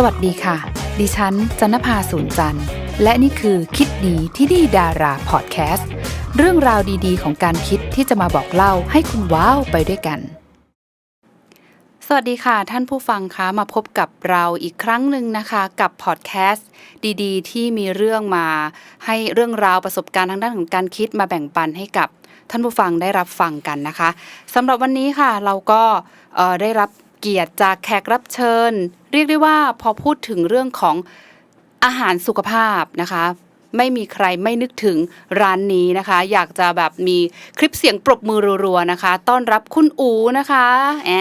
สวัสดีค่ะ ดิฉันจันภาสูนจันทร์ และนี่คือคิดดีที่ดีดาราพอดแคสต์เรื่องราวดีๆ ของการคิดที่จะมาบอกเล่าให้คุณว้าวไปด้วยกัน สวัสดีค่ะ ท่านผู้ฟังคะมาพบกับเราอีกครั้งหนึ่งนะคะ กับพอดแคสต์ดีๆ ที่มีเรื่องมา ให้เรื่องราวประสบการณ์ทางด้านของการคิดมาแบ่งปันให้กับท่านผู้ฟังได้รับฟังกันนะคะสำหรับวันนี้ค่ะเราก็ได้รับ เกียรติจากแขกรับเชิญ เรียกได้ว่าพอพูดถึงเรื่องของอาหารสุขภาพนะคะ ไม่มีใครไม่นึกถึงร้านนี้นะคะ อยากจะแบบมีคลิปเสียงปรบมือรัวๆนะคะ ต้อนรับคุณอูนะคะแอ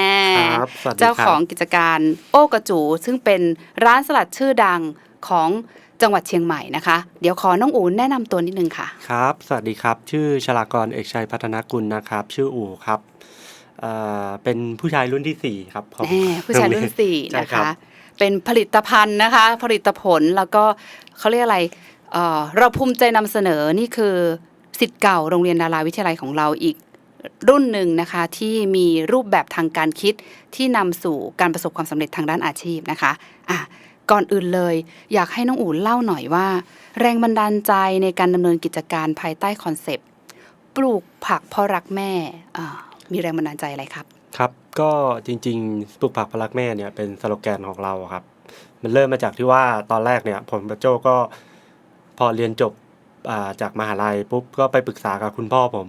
ครับสวัสดีครับ เจ้าของกิจการโอกระจู ซึ่งเป็นร้านสลัดชื่อดังของจังหวัดเชียงใหม่นะคะ เดี๋ยวขอน้องอูแนะนำตัวนิดนึงค่ะ ครับ สวัสดีครับ ชื่อชลากร เอกชัยพัฒนกุลนะครับ ชื่ออู่ครับ เอ่อเป็นผู้ชายรุ่นที่สี่ครับของแน่ผู้ชายรุ่นสี่ใช่นะครัคะบเป็นผลิตภัณฑ์นะคะ ผลิตผลแล้วก็เขาเรียกอะไรเอ่อเราภูมิใจนำเสนอนี่คือสิทธิ์เก่าโรงเรียนดาราวิทยาลัยของเราอีกรุ่นหนึ่งนะคะที่มีรูปแบบทางการคิดที่นำสู่การประสบความสำเร็จทางด้านอาชีพนะคะอะก่อนอื่นเลย อยากให้น้องอู๋เล่าหน่อยว่า แรงบันดาลใจในการดำเนินกิจการภายใต้คอนเซปต์ ปลูกผักเพราะรักแม่อ่า มีแรงบันดาลใจอะไรครับ ครับ ก็จริงๆปลูกผักพลักแม่เนี่ยเป็นสโลแกนของเราครับ มันเริ่มมาจากที่ว่าตอนแรกเนี่ยผมกับโจก็พอเรียนจบอ่าจากมหาลัยปุ๊บก็ไปปรึกษากับคุณพ่อผม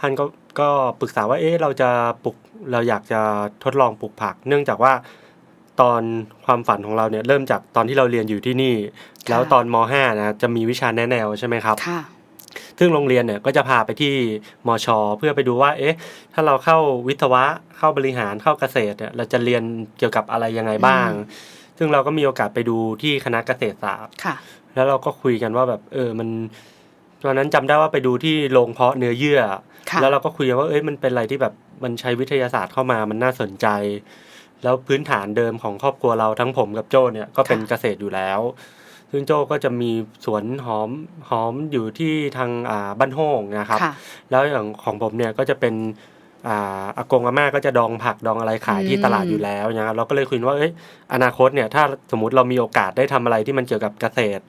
ท่านก็ก็ปรึกษาว่าเอ๊ะเราจะปลูกเราอยากจะทดลองปลูกผัก เนื่องจากว่าตอนความฝันของเราเนี่ยเริ่มจากตอนที่เราเรียนอยู่ที่นี่ค่ะแล้วตอนม .5 นะจะมีวิชาแนะแนวใช่ไหมครับค่ะ ซึ่งโรงเรียนเนี่ยก็จะพาไปที่มช เพื่อไปดูว่า เอ๊ะ ถ้าเราเข้าวิศวะเข้าบริหารเข้าเกษตรเนี่ยเราจะเรียนเกี่ยวกับอะไรยังไงบ้างอืมซึ่งเราก็มีโอกาสไปดูที่คณะเกษตรศาสตร์ค่ะแล้วเราก็คุยกันว่าแบบเออมันตอนนั้นจำได้ว่าไปดูที่โรงเพาะเนื้อเยื่อค่ะแล้วเราก็คุยกันว่าเอ้ยมันเป็นอะไรที่แบบมันใช้วิทยาศาสตร์เข้ามามันน่าสนใจ แล้วพื้นฐานเดิมของครอบครัวเราทั้งผมกับโจ้เนี่ยก็เป็นเกษตรอยู่แล้ว ซึ่งโจ้ก็จะมีสวนหอมหอมอยู่ที่ทางอ่าบ้านโฮ่งนะครับค่ะแล้วอย่างของผมเนี่ยก็จะเป็นอ่าอากงอาม่าก็จะดองผักดองอะไรขายที่อืมตลาดอยู่แล้วนะครับเราก็เลยคุยว่าเอ้ยอนาคตเนี่ยถ้าสมมติเรามีโอกาสได้ทำอะไรที่มันเกี่ยวกับเกษตร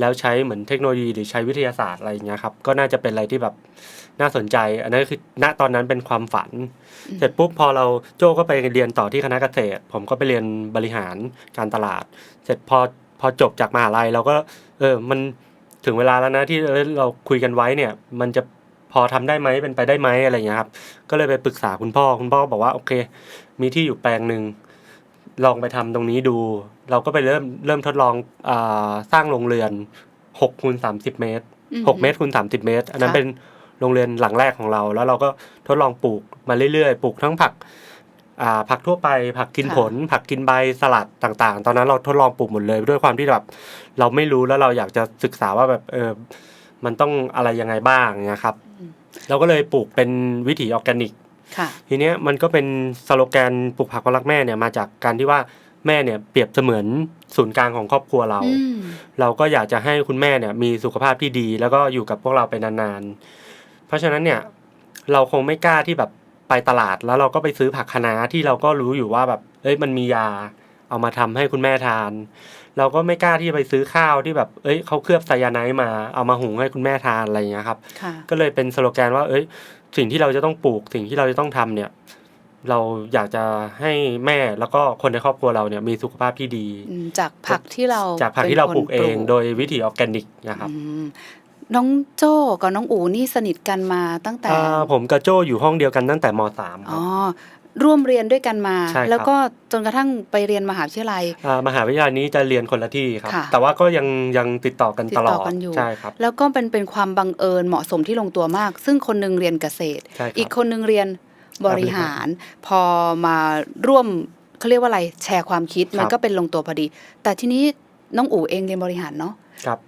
แล้วใช้เหมือนเทคโนโลยีหรือใช้วิทยาศาสตร์อะไรอย่างเงี้ยครับก็น่าจะเป็นอะไรที่แบบน่าสนใจ อันนั้นคือณตอนนั้นเป็นความฝัน เสร็จปุ๊บพอเราโจ้ก็ไปเรียนต่อที่คณะเกษตร ผมก็ไปเรียนบริหารการตลาด เสร็จพอ พอจบจากมหาลัยเราก็ เออ มันถึงเวลาแล้วนะที่เออเราคุยกันไว้เนี่ย มันจะพอทำได้ไหมเป็นไปได้ไหมอะไรอย่างเงี้ยครับ ก็เลยไปปรึกษาคุณพ่อคุณพ่อบอกว่าโอเค มีที่อยู่แปลงหนึ่งลองไปทำตรงนี้ดู เราก็ไปเริ่มเริ่มทดลองอาสร้างโรงเรือนหกคูณสามสิบเมตรอืมหกเมตรคูณสามสิบเมตร อันนั้นค่ะเป็นโรงเรือนหลังแรกของเรา แล้วเราก็ทดลองปลูกมาเรื่อยๆ ปลูกทั้งผักอ่า ผักทั่วไปผักกินผล ผักกินใบสลัดต่าง ๆ ตอนนั้นเราทดลองปลูกหมดเลย ด้วยความที่แบบเราไม่รู้แล้วเราอยากจะศึกษาว่าแบบเออมันต้องอะไรยังไงบ้างเนี่ยครับ เราก็เลยปลูกเป็นวิถีออร์แกนิกค่ะทีเนี้ยมันก็เป็นสโลแกนปลูกผักพลักแม่เนี่ยมาจากการที่ว่าแม่เนี่ยเปรียบเสมือนศูนย์กลางของครอบครัวเราอืมเราก็อยากจะให้คุณแม่เนี่ยมีสุขภาพที่ดี แล้วก็อยู่กับพวกเราไปนานๆ เพราะฉะนั้นเนี่ยเราคงไม่กล้าที่แบบ ไปตลาดแล้วเราก็ไปซื้อผักคะน้าที่เราก็รู้อยู่ว่าแบบเอ้ยมันมียา เอามาทำให้คุณแม่ทาน เราก็ไม่กล้าที่จะไปซื้อข้าวที่แบบ เอ้ยเขาเคลือบไซยาไนด์มาเอามาหุงให้คุณแม่ทานอะไรอย่างเงี้ยครับค่ะก็เลยเป็นสโลแกนว่า เอ้ย สิ่งที่เราจะต้องปลูกสิ่งที่เราจะต้องทำเนี่ย เราอยากจะให้แม่แล้วก็คนในครอบครัวเราเนี่ยมีสุขภาพที่ดีอืมจากผักที่เราจากผักที่เราปลูกเองป็นคนโดยวิถีออร์แกนิกนะครับอืม น้องโจ้กับน้องอูนี่สนิทกันมาตั้งแต่ อ่าผมกับโจอยู่ห้องเดียวกันตั้งแต่ม .3 คอ๋รัอบร่วมเรียนด้วยกันมา ใช่ครับ แล้วก็จนกระทั่งไปเรียนมหาวิทยาลัย อ่ามหาวิทยาลัยนี้จะเรียนคนละที่ครับ ค่ะแต่ว่าก็ยังยังติดต่อกันติดตลต่ออดกันอยู่ ใช่ครับ แล้วก็เป็นเป็นความบังเอิญเหมาะสมที่ลงตัวมาก ซึ่งคนหนึงเรียนเกษตร ใช่ครับ อีกคนหนึงเรียนบริหาร พอมาร่วมเขาเรียกว่าอะไรแชร์ความคิด มันก็เป็นลงตัวพอดี แต่ทีนี้น้องอูเองเรียนบริหารเนาะ ครับ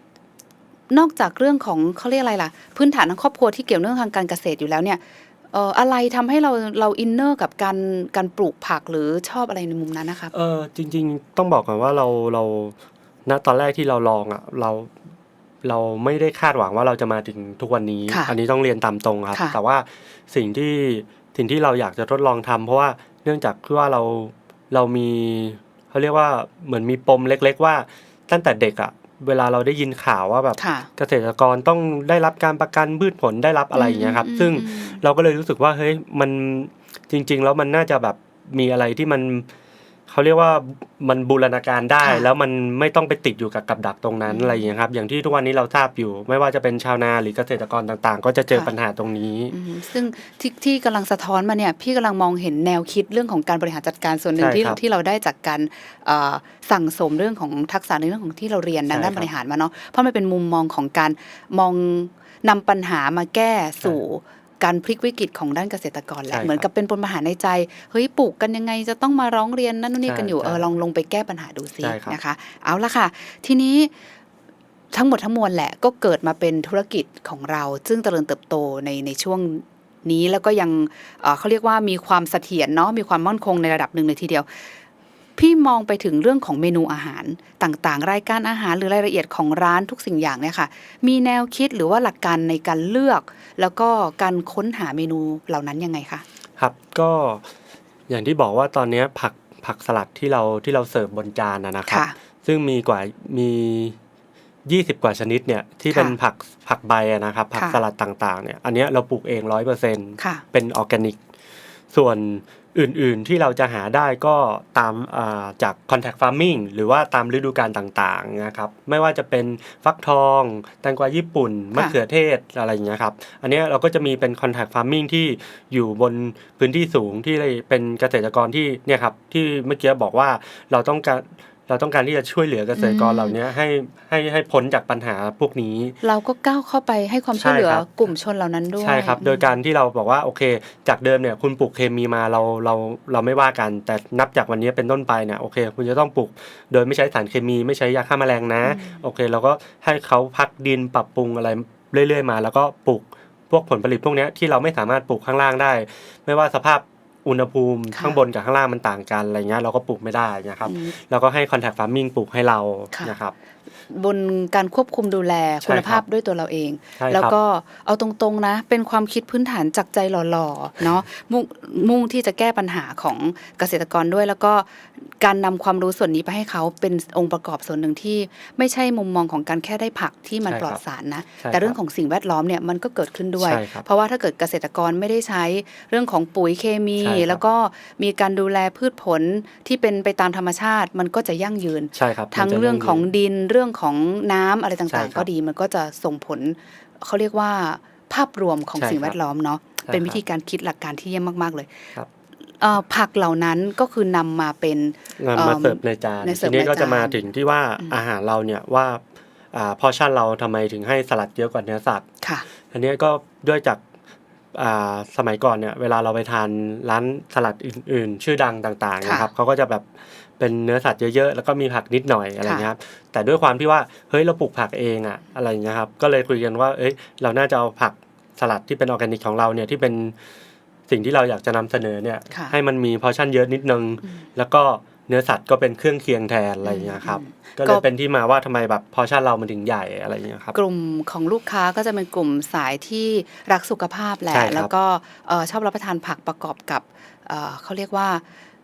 นอกจากเรื่องของเขาเรียกอะไรล่ะ พื้นฐานทางครอบครัวที่เกี่ยวเนื่องทางการเกษตรอยู่แล้วเนี่ยเอ่ออะไรทำให้เราเราอินเนอร์กับการการปลูกผักหรือชอบอะไรในมุมนั้นนะครับเออจริง ๆ ต้องบอกก่อนว่าเราเราณตอนแรกที่เราลองอะเราเราไม่ได้คาดหวังว่าเราจะมาถึงทุกวันนี้ค่ะอันนี้ต้องเรียนตามตรงครับค่ะแต่ว่าสิ่งที่สิ่งที่เราอยากจะทดลองทำเพราะว่าเนื่องจากที่ว่าเราเรามีเขาเรียกว่าเหมือนมีปมเล็ก ๆ ว่าตั้งแต่เด็กอะ เวลาเราได้ยินข่าวว่าแบบค่ะเกษตรกรต้องได้รับการประกันพืชผลได้รับอะไรอย่างเงี้ยครับอืมซึ่งอืมเราก็เลยรู้สึกว่าเฮ้ยมันจริง ๆ แล้วมันน่าจะแบบมีอะไรที่มัน เขาเรียกว่ามันบูรณาการได้ค่ะแล้วมันไม่ต้องไปติดอยู่กับกับดักตรงนั้นอืมอะไรอย่างเงี้ยครับ อย่างที่ทุกวันนี้เราทราบอยู่ ไม่ว่าจะเป็นชาวนาหรือเกษตรกรต่างๆ ก็จะเจอค่ะปัญหาตรงนี้อืมซึ่งที่ที่กำลังสะท้อนมาเนี่ยพี่กำลังมองเห็นแนวคิดเรื่องของการบริหารจัดการส่วนหนึ่งใช่ที่ครับที่เราได้จากการเอ่อสั่งสมเรื่องของทักษะในเรื่องของที่เราเรียนทางด้านใช่ครับบริหารมาเนาะเพราะมันเป็นมุมมองของการมองนำปัญหามาแก้สู่ การพลิกวิกฤตของด้านเกษตรกรแหละใช่ครับเหมือนกับเป็นปัญหาในใจเฮ้ยปลูกกันยังไงจะต้องมาร้องเรียนนั่นนู่นนี่ใช่กันอยู่ใช่เออลองลงไปแก้ปัญหาดูซิใช่ครับนะคะ เอาละค่ะ ทีนี้ทั้งหมดทั้งมวลแหละก็เกิดมาเป็นธุรกิจของเรา ซึ่งเจริญเติบโตในในช่วงนี้แล้วก็ยังเอ่อเขาเรียกว่ามีความเสถียรเนาะมีความมั่นคงในระดับหนึ่งเลยทีเดียว พี่มองไปถึงเรื่องของเมนูอาหารต่างๆ รายการอาหารหรือรายละเอียดของร้านทุกสิ่งอย่างเนี่ยค่ะ มีแนวคิดหรือว่าหลักการในการเลือก แล้วก็การค้นหาเมนูเหล่านั้นยังไงคะครับก็อย่างที่บอกว่าตอนเนี้ยผักผักสลัดที่เราที่เราเสิร์ฟบนจานนะนะครับค่ะซึ่งมีกว่ามียี่สิบกว่าชนิดเนี่ยที่เป็นค่ะผักผักใบอะนะครับ ผักค่ะสลัดต่างๆเนี่ยอันเนี้ยเราปลูกเองร้อยเปอร์เซ็นต์ค่ะเป็นออร์แกนิก ส่วน อื่นๆที่เราจะหาได้ก็ตามอ่าจาก contact farming หรือว่าตามฤดูกาลต่างๆนะครับไม่ว่าจะเป็นฟักทอง แตงกวาญี่ปุ่นมะเขือเทศอะไรอย่างเงี้ยครับอันเนี้ยเราก็จะมีเป็น contact farming ที่อยู่บนพื้นที่สูงที่เป็นเกษตรกรที่เนี่ยครับที่เมื่อกี้บอกว่าเราต้องการ เราต้องการที่จะช่วยเหลือเกษตรกรอืมเหล่านี้ให้ให้ให้พ้นจากปัญหาพวกนี้ เราก็ก้าวเข้าไปให้ความช่วยเหลือใช่ครับกลุ่มชนเหล่านั้นด้วยใช่ครับ โดยการที่เราบอกว่าโอเค จากเดิมเนี่ยคุณปลูกเคมีมาเราเราเราไม่ว่ากัน แต่นับจากวันนี้เป็นต้นไปเนี่ยโอเค คุณจะต้องปลูกโดยไม่ใช้สารเคมี ไม่ใช้ยาฆ่าแมลงนะอืมโอเค เราก็ให้เขาพักดินปรับปรุงอะไรเรื่อย ๆ มา แล้วก็ปลูกพวกผลผลิตพวกเนี้ยที่เราไม่สามารถปลูกข้างล่างได้ ไม่ว่าสภาพ อุณหภูมิค่ะข้างบนกับข้างล่างมันต่างกันอะไรเงี้ยเราก็ปลูกไม่ได้นะครับอืมเราก็ให้ contact farming ปลูกให้เราค่ะนะครับบนการควบคุมดูแลใช่คุณภาพครับด้วยตัวเราเองใช่ครับแล้วก็เอาตรงๆนะ เป็นความคิดพื้นฐานจากใจหล่อๆเนาะมุ่งมุ่งที่จะแก้ปัญหาของเกษตรกรด้วย แล้วก็การนำความรู้ส่วนนี้ไปให้เขาเป็นองค์ประกอบส่วนหนึ่งที่ ไม่ใช่มุมมองของการแค่ได้ผักที่มันใช่ปลอดครับสารนะใช่แต่เรื่องครับของสิ่งแวดล้อมเนี่ยมันก็เกิดขึ้นด้วยใช่ครับเพราะว่าถ้าเกิดเกษตรกรไม่ได้ใช้เรื่องของปุ๋ยเคมีใช่ครับแล้วก็มีการดูแลพืชผลที่เป็นไปตามธรรมชาติ มันก็จะยั่งยืนใช่ครับทั้งมันจะเรื่องของยั่ยืนดินเรื่องของน้ำอะไรใช่ต่างครับๆก็ดีมันก็จะส่งผลเขาเรียกว่าภาพรวมของใช่สิ่งครับแวดล้อมเนาะใช่เป็นครับวิธีการคิดหลักการที่เยี่ยมมาก ๆ เลยครับเอ่อผักเหล่านั้นก็คือนำมาเป็นนำมาเสิร์ฟในจานในเสิทีร์ฟนี้ก็ในจานจะมาถึงที่ว่าอืมอาหารเราเนี่ยว่าอ่าพอชั่นเราทำไมถึงให้สลัดเยอะกว่าเนื้อสัตว์ค่ะอันเนี้ยก็ด้วยจากอ่าสมัยก่อนเนี่ยเวลาเราไปทานร้านสลัดอื่น ๆ ชื่อดังต่างๆค่ะนะครับเขาก็จะแบบ เป็นเนื้อสัตว์เยอะๆ แล้วก็มีผักนิดหน่อยอะไรค่ะเงี้ยครับแต่ด้วยความที่ว่าเฮ้ยเราปลูกผักเองอะอะไรเงี้ยครับก็เลยคุยกันว่าเอ้ยเราน่าจะเอาผักสลัดที่เป็นออร์แกนิกของเราเนี่ยที่เป็นสิ่งที่เราอยากจะนำเสนอเนี่ยค่ะให้มันมีพอชั่นเยอะนิดนึงอืมแล้วก็เนื้อสัตว์ก็เป็นเครื่องเคียงแทนอะไรอย่างเงี้ยครับอืมก็เลก็ยเป็นที่มาว่าทำไมแบบพอชั่นเรามันถึงใหญ่อะไรอย่างเงี้ยครับ กลุ่มของลูกค้าก็จะเป็นกลุ่มสายที่รักสุขภาพแหละใช่ครับแล้วก็เอ่อชอบรับประทานผักประกอบกับเอ่อเขาเรียกว่า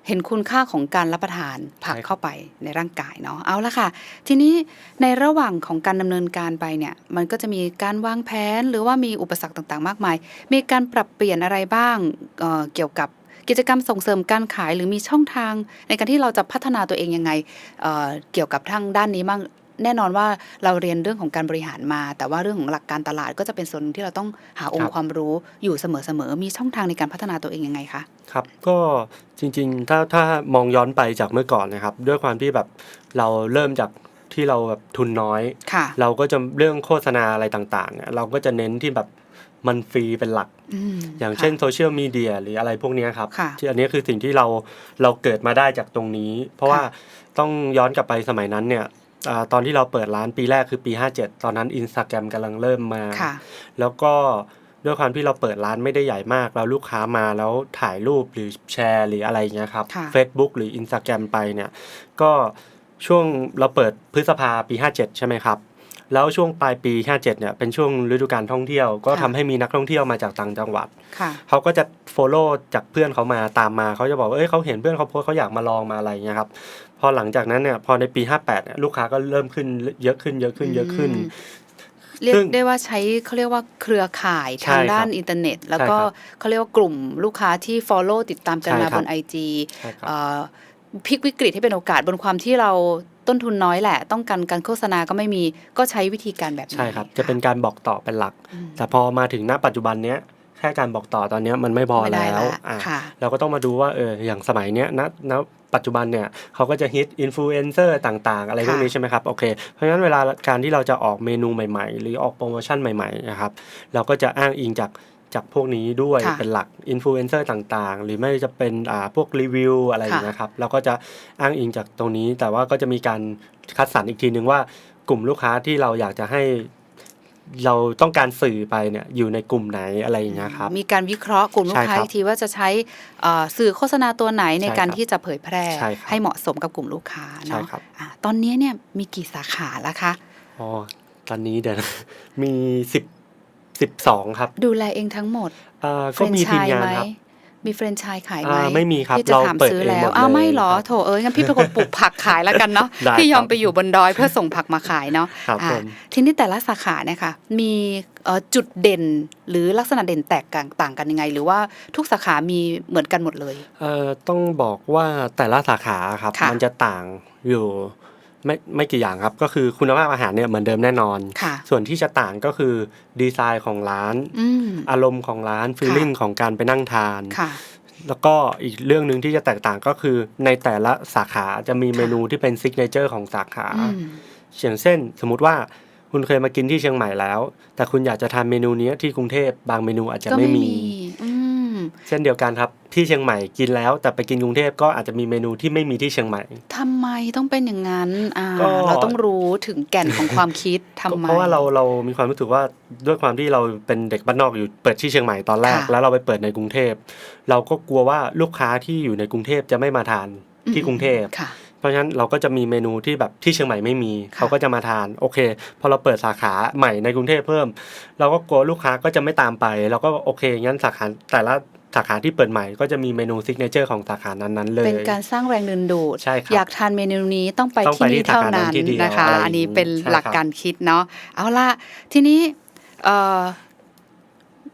เห็นคุณค่าของการรับประทานผักเข้าไปในร่างกายเนาะเอาละค่ะ ทีนี้ในระหว่างของการดำเนินการไปเนี่ยมันก็จะมีการวางแผนหรือว่ามีอุปสรรคต่างๆ มากมาย มีการปรับเปลี่ยนอะไรบ้างเอ่อเกี่ยวกับกิจกรรมส่งเสริมการขายหรือมีช่องทาง ในการที่เราจะพัฒนาตัวเองยังไงเอ่อเกี่ยวกับทางด้านนี้บ้าง แน่นอนว่าเราเรียนเรื่องของการบริหารมา แต่ว่าเรื่องของหลักการตลาดก็จะเป็นส่วนหนึ่งที่เราต้องหาองครัค์บความรู้อยู่เสมอๆมีช่องทางในการพัฒนาตัวเองยังไงคะครับก็จริงๆถ้าถ้ามองย้อนไปจากเมื่อก่อนนะครับ ด้วยความที่แบบเราเริ่มจากที่เราแบบทุนน้อยค่ะเราก็จะเรื่องโฆษณาอะไรต่างๆเนี่ยเราก็จะเน้นที่แบบมันฟรีเป็นหลักมอย่างค่ะเช่นโซเชียลมีเดียหรืออะไรพวกเนี้ยครับค่ะที่อันนี้คือสิ่งที่เราเราเกิดมาได้จากตรงนี้ เพราะว่าต้องย้อนกลับไปสมัยนั้นเนี่ย อาตอนที่เราเปิดร้านปีแรกคือปี 57 ตอนนั้นอินสตาแกรมกำลังเริ่มมา ค่ะ แล้วก็ด้วยความที่เราเปิดร้านไม่ได้ใหญ่มาก แล้วลูกค้ามาแล้วถ่ายรูปหรือแชร์หรืออะไรอย่างเงี้ยครับ ค่ะ Facebook หรือ Instagram ไปเนี่ย ก็ช่วงเราเปิดพฤษภาปี 57 ใช่ไหมครับ แล้วช่วงปลายปี 57 เนี่ยเป็นช่วงฤดูการท่องเที่ยว ก็ทำให้มีนักท่องเที่ยวมาจากต่างจังหวัดค่ะเขาก็จะ follow จากเพื่อนเขามาตามมาเขาจะบอกว่าเอ้ยเขาเห็นเพื่อนเขาโพสต์เขาอยากมาลองมาอะไรเงี้ยครับพอหลังจากนั้นเนี่ยพอในปี 58 เนี่ยลูกค้าก็เริ่มขึ้นเยอะขึ้นเยอะขึ้นเยอะขึ้นอืมเรียกซึ่งได้ว่าใช้เขาเรียกว่าเครือข่ายใช่ทางด้านครับอินเทอร์เน็ต แล้วก็ใช่ครับเขาเรียกว่ากลุ่มลูกค้าที่ follow ติดตามกันใช่มาครับบน IG ใช่ครับเอ่อพลิกวิกฤตให้เป็นโอกาสบนความที่เรา ต้นทุนน้อยแหละ ต้องการการโฆษณาก็ไม่มีก็ใช้วิธีการแบบนี้ใช่ครับ จะเป็นการบอกต่อเป็นหลักอืมแต่พอมาถึงณปัจจุบันเนี้ยแค่การบอกต่อตอนเนี้ยมันไม่พอไม่ได้แล้วละอะค่ะเราก็ต้องมาดูว่าเอออย่างสมัยเนี้ยณณปัจจุบันเนี่ยเขาก็จะฮิตอินฟลูเอนเซอร์ต่างๆ อะไรพวกนี้ใช่ไหมครับโอเคเพราะฉะนั้นเวลาการที่เราจะออกเมนูใหม่ ๆ หรือออกโปรโมชั่นใหม่ๆนะครับเราก็จะอ้างอิงจาก จากพวกนี้ด้วยค่ะเป็นหลักอินฟลูเอนเซอร์ต่างๆ หรือไม่จะเป็นอ่าพวกรีวิวอะไรอย่างเงี้ยครับเราก็จะอ้างอิงจากตรงนี้ แต่ว่าก็จะมีการคัดสรรอีกทีนึงว่ากลุ่มลูกค้าที่เราอยากจะให้ เราต้องการสื่อไปเนี่ยอยู่ในกลุ่มไหนอะไรอย่างเงี้ยครับ มีการวิเคราะห์กลุ่มลูกใช่ค้าครับอีกทีว่าจะใช้เอ่อสื่อโฆษณาตัวไหนในใช่การครับที่จะเผยแพร่ใช่ครับ ให้เหมาะสมกับกลุ่มลูกค้าใช่เนาะครับอะตอนนี้เนี่ยมีกี่สาขาแล้วคะ อ๋อตอนนี้เดี๋ยวนะ มีสิบ สิบสองครับดูแลเองทั้งหมดอ่าก็มีทีมงานครับ มีแฟรนไชส์ขายไหมอ่าไม่มีครับพี่จะเราถามเปิดซื้อเองแล้หมวดอ้าวเลยไม่หรอครับโถเอ้ยงั้นพี่เป็นคนปลูกผักขายแล้วกันเนาะได้พี่ยอมครับ ไปอยู่บนดอยเพื่อส่งผักมาขายเนาะครับอะผม ทีนี้แต่ละสาขาเนี่ยค่ะมีเอ่อจุดเด่นหรือลักษณะเด่นแตกต่างกันยังไง หรือว่าทุกสาขามีเหมือนกันหมดเลย เอ่อต้องบอกว่าแต่ละสาขาครับ ค่ะมันจะต่างอยู่ ไม่ไม่กี่อย่างครับ ก็คือคุณภาพอาหารเนี่ยเหมือนเดิมแน่นอนค่ะส่วนที่จะต่างก็คือดีไซน์ของร้านอืมอารมณ์ของร้านฟีลลิ่งของการไปนั่งทานค่ะแล้วก็อีกเรื่องหนึ่งที่จะแตกต่างก็คือในแต่ละสาขาจะมีค่ะเมนูที่เป็นซิกเนเจอร์ของสาขาอืมอย่างเช่นสมมติว่าคุณเคยมากินที่เชียงใหม่แล้ว แต่คุณอยากจะทานเมนูนี้ที่กรุงเทพบางเมนูอาจจะก็ไม่ไม่มีมีอืม เช่นเดียวกันครับที่เชียงใหม่กินแล้ว แต่ไปกินกรุงเทพก็อาจจะมีเมนูที่ไม่มีที่เชียงใหม่ทำไมต้องเป็นอย่างนั้นอ่าก็เราต้องรู้ถึงแก่นของความคิดทำก็ไมเพราะว่าเราเรามีความรู้สึกว่าด้วยความที่เราเป็นเด็กบ้านนอกอยู่เปิดที่เชียงใหม่ตอนแรกค่ะแล้วเราไปเปิดในกรุงเทพ เราก็กลัวว่าลูกค้าที่อยู่ในกรุงเทพจะไม่มาทานที่กรุงเทพค่ะเพราะฉะนั้นเราก็จะมีเมนูที่แบบที่เชียงใหม่ไม่มีค่ะเขาก็จะมาทานโอเค พอเราเปิดสาขาใหม่ในกรุงเทพเพิ่ม เราก็กลัวลูกค้าก็จะไม่ตามไปเราก็โอเคงั้นสาขาแต่ละ สาขาที่เปิดใหม่ก็จะมีเมนูซิกเนเจอร์ของสาขานั้นๆเลย เป็นการสร้างแรงดึงดูด ใช่ครับ อยากทานเมนูนี้ต้องไปต้องที่ไปที่นี่เท่าสาขานั้นั้นนที่เดียวนะคะอะไรอย่างนี้อันนี้เป็นใช่หลักครับการคิดเนาะ เอาละทีนี้เอ่อ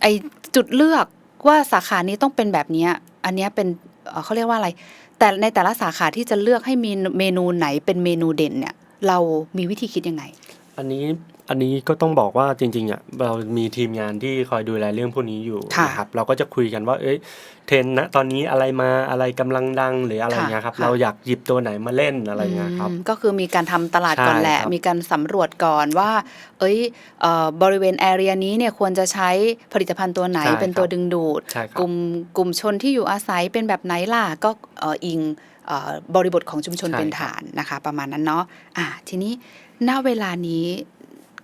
ไอจุดเลือกว่าสาขานี้ต้องเป็นแบบเนี้ยอันเนี้ยเป็นเอ่อเขาเรียกว่าอะไร แต่ในแต่ละสาขาที่จะเลือกให้มีเมนูไหนเป็นเมนูเด่นเนี่ย เรามีวิธีคิดยังไง อันนี้ อันนี้ก็ต้องบอกว่าจริงๆอะเรามีทีมงานที่คอยดูแลเรื่องพวกนี้อยู่ค่ะนะครับเราก็จะคุยกันว่า เอ้ยเทรนด์ณตอนนี้อะไรมาอะไรกำลังดังหรืออะไรค่ะเงี้ยครับค่ะ เราอยากหยิบตัวไหนมาเล่นอะไรเงี้ยครับ อืมก็คือมีการทำตลาดก่อนใช่แหละครับมีการสำรวจก่อนว่า เอ้ยเอ่อบริเวณแอเรียนี้เนี่ยควรจะใช้ผลิตภัณฑ์ตัวไหนใช่เป็นตัวครับ ดึงดูด ใช่ครักลุ่มกลุ่มชนที่อยู่อาศัยเป็นแบบไหนล่ะ ก็เอ่ออิงเอ่อบริบทของชุมชนใช่เป็นครับ ฐานนะคะ ประมาณนั้นเนาะอะทีนี้ณเวลานี้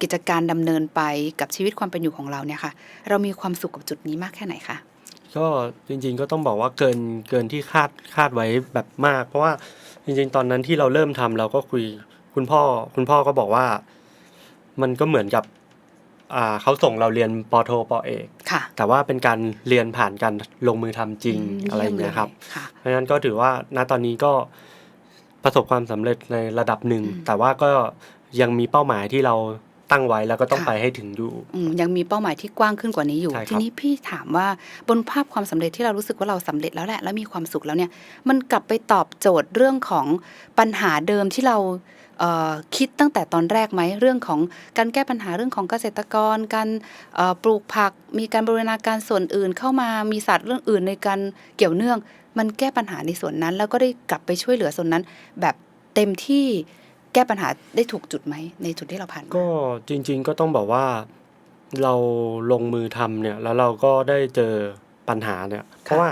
กิจการดำเนินไปกับชีวิตความเป็นอยู่ของเราเนี่ยค่ะ เรามีความสุขกับจุดนี้มากแค่ไหนคะก็จริงๆก็ต้องบอกว่าเกินเกินที่คาดคาดไว้แบบมาก เพราะว่าจริง ๆ ตอนนั้นที่เราเริ่มทำเราก็คุยคุณพ่อคุณพ่อก็บอกว่า มันก็เหมือนกับอ่าเขาส่งเราเรียนปอโทปอเอกค่ะแต่ว่าเป็นการเรียนผ่านการลงมือทำจริงมอะไรอย่างเงี้ยครับลค่ะเพราะฉะนั้นก็ถือว่าณตอนนี้ก็ประสบความสำเร็จในระดับหนึ่งอืมแต่ว่าก็ยังมีเป้าหมายที่เรา ตั้งไว้แล้วก็ต้องค่ะ ไปให้ถึงอยู่ อืมยังมีเป้าหมายที่กว้างขึ้นกว่านี้อยู่ ใช่ครับ ทีนี้พี่ถามว่าบนภาพความสำเร็จที่เรารู้สึกว่าเราสำเร็จแล้วแหละ แล้วมีความสุขแล้วเนี่ย มันกลับไปตอบโจทย์เรื่องของปัญหาเดิมที่เราเอ่อคิดตั้งแต่ตอนแรกไหมเรื่องของการแก้ปัญหาเรื่องของเกษตรกร การเอ่อปลูกผัก มีการบริณาการส่วนอื่นเข้ามามีศาสตร์เรื่องอื่นในการเกี่ยวเนื่อง มันแก้ปัญหาในส่วนนั้น แล้วก็ได้กลับไปช่วยเหลือส่วนนั้น แบบเต็มที่ แก้ปัญหาได้ถูกจุดไหมในจุดที่เราผ่านมาก็จริง ๆ ก็ต้องบอกว่าเราลงมือทำเนี่ยแล้วเราก็ได้เจอปัญหาเนี่ยเพราะว่า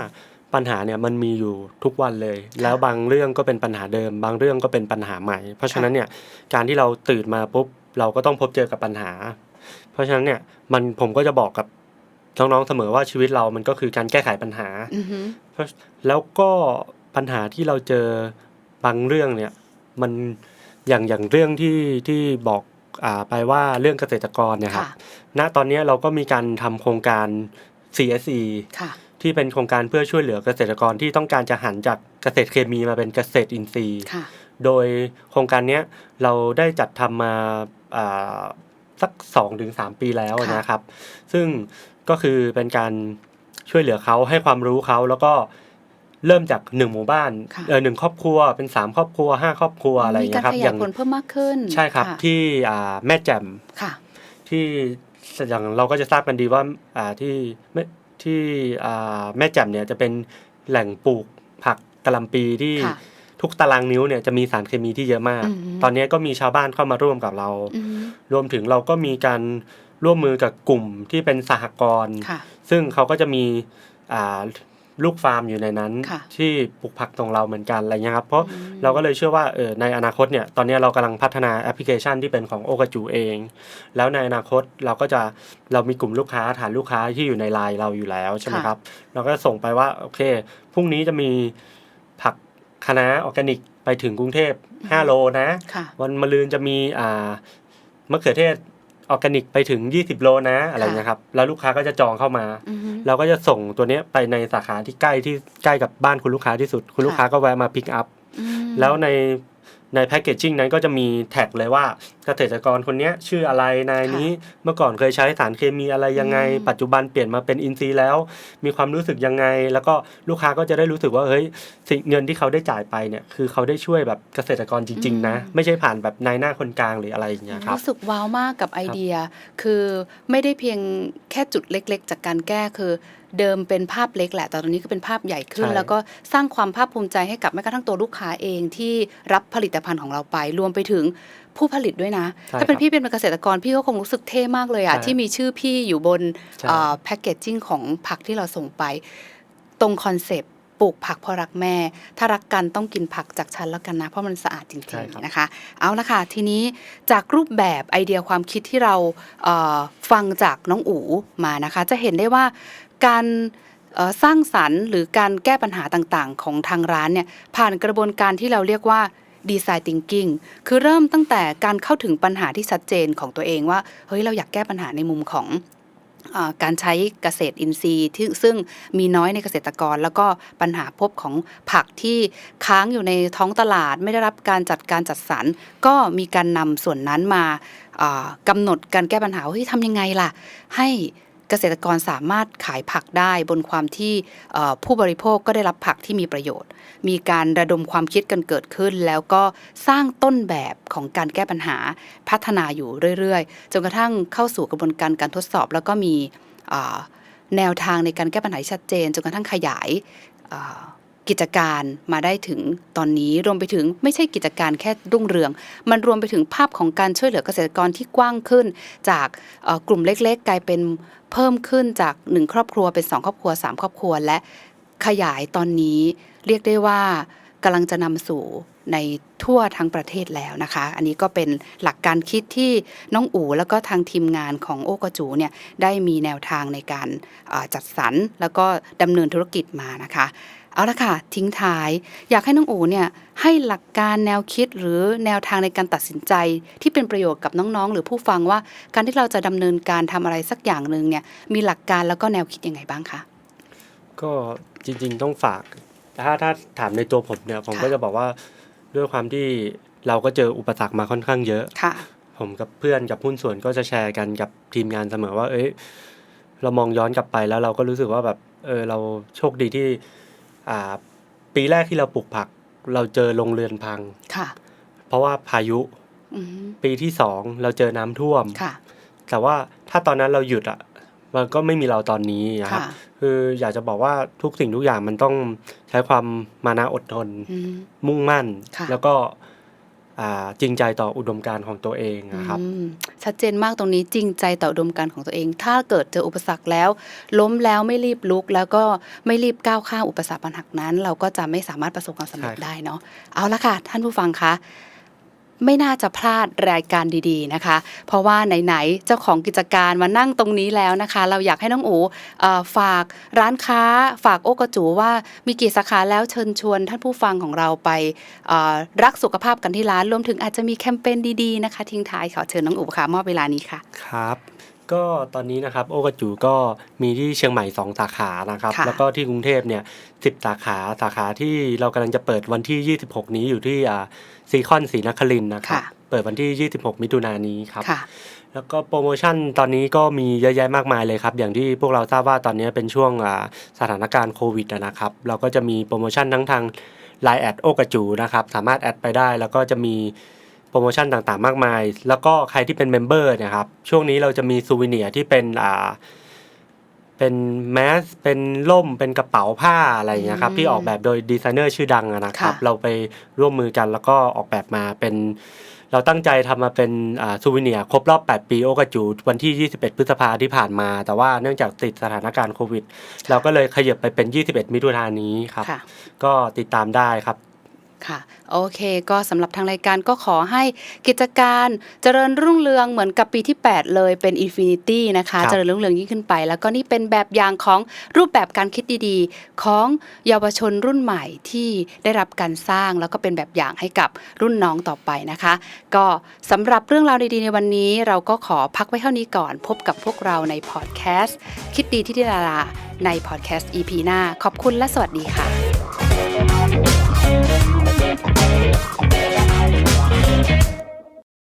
ปัญหาเนี่ยมันมีอยู่ทุกวันเลย แล้วบางเรื่องก็เป็นปัญหาเดิม บางเรื่องก็เป็นปัญหาใหม่ เพราะฉะนั้นเนี่ยการที่เราตื่นมาปุ๊บเราก็ต้องพบเจอกับปัญหา เพราะฉะนั้นเนี่ยมันผมก็จะบอกกับน้องๆเสมอว่าชีวิตเรามันก็คือการแก้ไขปัญหาอือฮึเพราะแล้วก็ปัญหาที่เราเจอบางเรื่องเนี่ยมัน อย่างอย่างเรื่องที่ที่บอกอ่าไปว่าเรื่องเกษตรกรเนี่ยครับค่ะณตอนนี้เราก็มีการทำโครงการ CSE ค่ะที่เป็นโครงการเพื่อช่วยเหลือเกษตรกรที่ต้องการจะหันจากเกษตรเคมีมาเป็นเกษตรอินทรีย์ค่ะโดยโครงการเนี้ยเราได้จัดทำมาอ่าสักสองถึงสามปีแล้วค่ะนะครับ ซึ่งก็คือเป็นการช่วยเหลือเขาให้ความรู้เขาแล้วก็ เริ่มจากหนึ่งหมู่บ้านค่ะเออหนึ่งครอบครัวเป็นสามครอบครัวห้าครอบครัวอะไรอมีย่างการเงี้ยครับขยายผลเพิ่มมากขึ้น ใช่ครับะที่อ่าแม่แจ่มค่ะที่อย่างเราก็จะทราบกันดีว่าอ่าที่แม่ที่อ่าแม่แจ่มเนี่ยจะเป็นแหล่งปลูกผักกะหล่ำปีที่ค่ะทุกตารางนิ้วเนี่ยจะมีสารเคมีที่เยอะมากอือฮึตอนนี้ก็มีชาวบ้านเข้ามาร่วมกับเราอืมรวมถึงเราก็มีการร่วมมือกับกลุ่มที่เป็นสหกรณ์ค่ะซึ่งเขาก็จะมีอ่า ลูกฟาร์มอยู่ในนั้นค่ะที่ปลูกผักตรงเราเหมือนกันอะไรเงี้ยครับเพราะอืมเราก็เลยเชื่อว่าเออในอนาคตเนี่ยตอนนี้เรากำลังพัฒนาแอปพลิเคชันที่เป็นของโอกาจูเอง แล้วในอนาคตเราก็จะเรามีกลุ่มลูกค้าฐานลูกค้าที่อยู่ในไลน์เราอยู่แล้วใช่ไหมค่ะครับ เราก็ส่งไปว่าโอเคพรุ่งนี้จะมีผักคะน้าออร์แกนิกไปถึงกรุงเทพ5โลนะค่ะวันมะรืนจะมีอ่ามะเขือเทศ ออร์แกนิกไปถึง 20 โลนะอะไรเงี้ยครับแล้วลูกค้าก็จะจองเข้ามาอืมเราก็จะส่งตัวเนี้ยไปในสาขาที่ใกล้ที่ใกล้กับบ้านคุณลูกค้าที่สุด คุณลูกค้าก็แวะมาพิกอัพอืมแล้วใน ในแพคเกจจิ้งนั้นก็จะมีแท็กเลยว่าเกษตรกรคนเนี้ยชื่ออะไรนายนี้เมื่อก่อนเคยใช้สารเคมีอะไรยังไงอืมปัจจุบันเปลี่ยนมาเป็นอินทรีย์แล้ว มีความรู้สึกยังไง แล้วก็ลูกค้าก็จะได้รู้สึกว่าเฮ้ยสิ่งเงินที่เขาได้จ่ายไปเนี่ยคือเขาได้ช่วยแบบเกษตรกรจริง ๆ นะ ไม่ใช่ผ่านแบบนายหน้าคนกลางหรืออะไรอย่างเงี้ยครับรู้สึกว้าวมากกับไอเดีย คือไม่ได้เพียงแค่จุดเล็ก ๆ จากการแก้คือเดิมเป็นภาพเล็กแหละแต่ตอนนี้ก็เป็นภาพใหญ่ขึ้น ใช่ แล้วก็สร้างความภาคภูมิใจให้กับแม้กระทั่งตัวลูกค้าเองที่รับผลิตภัณฑ์ของเราไป รวมไปถึงผู้ผลิตด้วยนะ ใช่ถ้าเป็นครับ พี่เป็นเกษตรกรพี่ก็คงรู้สึกเท่มากเลยอะใช่ที่มีชื่อพี่อยู่บนใช่ แพคเกจจิ้งของผักที่เราส่งไป ตรงคอนเซปต์ปลูกผักเพราะรักแม่ ถ้ารักกันต้องกินผักจากฉันแล้วกันนะ เพราะมันสะอาดจใช่ริงครับ ๆนะคะ เอาละค่ะทีนี้จากรูปแบบไอเดียความคิดที่เราเอ่อฟังจากน้องอู๋มานะคะ จะเห็นได้ว่า การสร้างสรรค์ หรือการแก้ปัญหาต่างๆ ของทางร้านเนี่ยผ่านกระบวนการที่เราเรียกว่าดีไซน์ thinking คือเริ่มตั้งแต่การเข้าถึงปัญหาที่ชัดเจนของตัวเองว่าเฮ้ยเราอยากแก้ปัญหาในมุมของการใช้เกษตรอินทรีย์ที่ซึ่งมีน้อยในเกษตรกร แล้วก็ปัญหาพบของผักที่ค้างอยู่ในท้องตลาด ไม่ได้รับการจัดการจัดสรร ก็มีการนำส่วนนั้นมาอ่ากำหนดการแก้ปัญหาว่าเฮ้ยทำยังไงล่ะ ให้ เกษตรกรสามารถขายผักได้บนความที่ผู้บริโภคก็ได้รับผักที่มีประโยชน์ มีการระดมความคิดกันเกิดขึ้น แล้วก็สร้างต้นแบบของการแก้ปัญหาพัฒนาอยู่เรื่อยๆ จนกระทั่งเข้าสู่กระบวนการการทดสอบ แล้วก็มีแนวทางในการแก้ปัญหาชัดเจนจนกระทั่งขยาย กิจการมาได้ถึงตอนนี้รวมไปถึงไม่ใช่กิจการแค่รุ่งเรือง มันรวมไปถึงภาพของการช่วยเหลือเกษตรกรที่กว้างขึ้น จากกลุ่มเล็กๆ กลายเป็นเพิ่มขึ้นจาก 1 ครอบครัวเป็น 2 ครอบครัว 3 ครอบครัว และขยายตอนนี้เรียกได้ว่ากำลังจะนำสู่ในทั่วทั้งประเทศแล้วนะคะ อันนี้ก็เป็นหลักการคิดที่น้องอู๋แล้วก็ทางทีมงานของโอกระจูเนี่ยได้มีแนวทางในการจัดสรรแล้วก็ดำเนินธุรกิจมานะคะ เอาละค่ะ ทิ้งท้าย อยากให้น้องอูเนี่ยให้หลักการแนวคิดหรือแนวทางในการตัดสินใจ ที่เป็นประโยชน์กับน้องๆ หรือผู้ฟังว่า การที่เราจะดำเนินการทำอะไรสักอย่างหนึ่งเนี่ยมีหลักการแล้วก็แนวคิดยังไงบ้างคะก็จริงๆต้องฝากถ้าถ้าถามในตัวผมเนี่ยผมค่ะก็จะบอกว่าด้วยความที่เราก็เจออุปสรรคมาค่อนข้างเยอะค่ะ ผมกับเพื่อนกับหุ้นส่วนก็จะแชร์กันกับทีมงานเสมอว่า เอ้ยเรามองย้อนกลับไปแล้วเราก็รู้สึกว่าแบบเออเราโชคดีที่อ่า ปีแรกที่เราปลูกผัก เราเจอโรงเรือนพัง ค่ะ เพราะว่าพายุอืมปีที่สองเราเจอน้ำท่วม ค่ะ แต่ว่าถ้าตอนนั้นเราหยุดอะ มันก็ไม่มีเราตอนนี้นะครับค่ะคืออยากจะบอกว่าทุกสิ่งทุกอย่างมันต้องใช้ความมานะอดทนอืมมุ่งมั่นค่ะแล้วก็อ่า จริงใจต่ออุดมการณ์ของตัวเองนะครับอืมชัดเจนมากตรงนี้จริงใจต่ออุดมการณ์ของตัวเอง ถ้าเกิดเจออุปสรรคแล้ว ล้มแล้วไม่รีบลุก แล้วก็ไม่รีบก้าวข้ามอุปสรรคปัญหานั้น เราก็จะไม่สามารถประสบความสำเร็จใช่ครับได้เนาะเอาละค่ะท่านผู้ฟังคะ ไม่น่าจะพลาดรายการดีๆนะคะ เพราะว่าไหนๆเจ้าของกิจการมานั่งตรงนี้แล้วนะคะ เราอยากให้น้องอูฝากร้านค้า ฝากโอกระจูว่ามีกี่สาขาแล้วเชิญชวนท่านผู้ฟังของเราไปรักสุขภาพกันที่ร้านรวมถึงอาจจะมีแคมเปญดีๆนะคะ ทิ้งท้ายขอเชิญน้องอูค่ะมอบเวลานี้ค่ะครับ ก็ตอนนี้นะครับโอกาจูก็มีที่เชียงใหม่ 2 สาขานะครับ ค่ะแล้วก็ที่กรุงเทพเนี่ยสิสาขาสาขาที่เรากำลังจะเปิดวันที่ 26 นี้อยู่ที่อ่าซีคอนศรีนครินทร์นะครับค่ะ เปิดวันที่ 26 มิถุนายนนี้ครับ ค่ะ แล้วก็โปรโมชั่นตอนนี้ก็มีเยอะแยะมากมายเลยครับ อย่างที่พวกเราทราบว่าตอนนี้เป็นช่วงอ่าสถานการณ์โควิดอะนะครับ เราก็จะมีโปรโมชั่นทั้งทาง Line แอดโอกาจูนะครับ สามารถแอดไปได้ แล้วก็จะมี โปรโมชั่นต่างๆ มากมาย แล้วก็ใครที่เป็นเมมเบอร์เนี่ยครับ ช่วงนี้เราจะมีซูวิเนียที่เป็นอ่าเป็นแมส เป็นล่ม เป็นกระเป๋าผ้าอะไรอย่างเงี้ยครับอืมที่ออกแบบโดยดีไซเนอร์ชื่อดังอะนะครับค่ะเราไปร่วมมือกันแล้วก็ออกแบบมาเป็น เราตั้งใจทำมาเป็นอ่าซูวิเนียครบรอบ 8 ปีโอกาจูวันที่ 21 พฤษภาที่ผ่านมา แต่ว่าเนื่องจากติดสถานการณ์โควิด เราก็เลยขยับไปเป็น 21 มิถุนายนนี้ครับค่ะก็ติดตามได้ครับ ค่ะ โอเคก็สำหรับทางรายการก็ขอให้กิจการเจริญรุ่งเรืองเหมือนกับปีที่ 8 เลยเป็นอินฟินิตี้นะคะครับเจริญรุ่งเรืองยิ่งขึ้นไป แล้วก็นี่เป็นแบบอย่างของรูปแบบการคิดดีๆ ของเยาวชนรุ่นใหม่ที่ได้รับการสร้างแล้วก็เป็นแบบอย่างให้กับรุ่นน้องต่อไปนะคะ ก็สำหรับเรื่องราวดีๆในวันนี้ เราก็ขอพักไว้เท่านี้ก่อน พบกับพวกเราในพอดแคสต์คิดดีที่ดาราในพอดแคสต์ EP หน้าขอบคุณและสวัสดีค่ะ Yeah.